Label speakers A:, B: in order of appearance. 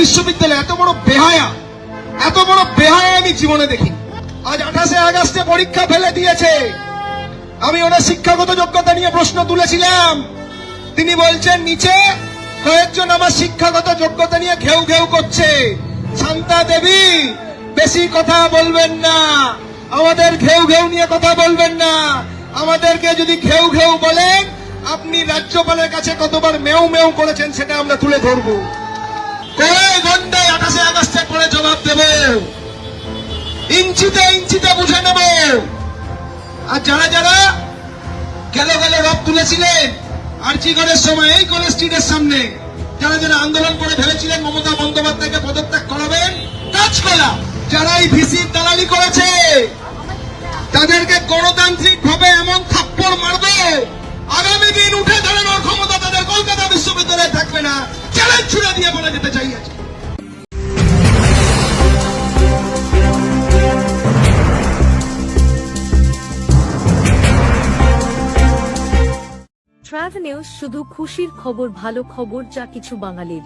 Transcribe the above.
A: বিশ্ববিদ্যালয়, এত বড় বেহায়া, এত বড় বেহায়া আমি জীবনে দেখি আজ আঠাশে আগস্টে পরীক্ষা ফেলে দিয়েছে। আমি ওনার শিক্ষাগত যোগ্যতা নিয়ে প্রশ্ন তুলেছিলাম। তিনি বলছেন, নিচে কয়েকজন আমার শিক্ষাগত যোগ্যতা নিয়ে ঘেউ ঘেউ করছে। শান্তা দেবী, বেশি কথা বলবেন না। আমাদের ঘেউ ঘেউ নিয়ে কথা বলবেন না। আমাদেরকে যদি ঘেউ ঘেউ বলেন, আপনি রাজ্যপালের কাছে কতবার মেউ মেউ করেছেন সেটা আমরা তুলে ধরবো। কয় ঘন্টায় আঠাশে আগস্টে করে জবাব দেব। ইঞ্চিতে ইঞ্চিতে বুঝে নেব। আর যারা যারা গেল গেল রব তুলেছিলেন আর্চিগড়ের সময়, এই কলেজ স্ট্রিটের সামনে, যারা যারা আন্দোলন করে ভেবেছিলেন মমতা বন্দ্যোপাধ্যায়কে পদত্যাগ করাবেন, কাজ করা। যারা এই ভিসির দালালি করেছে, তাদেরকে গণতান্ত্রিক ভাবে এমন থাপ্পড় মারবে, আগামী দিন উঠে দাঁড়ানোর ক্ষমতা তাদের কলকাতা বিশ্ববিদ্যালয়ে থাকবে না। চ্যালেঞ্জ ছুড়ে দিয়ে বলে
B: ট্রাভেল নিউজ শুধু খুশির খবর ভালো খবর যা কিছু বাঙালির।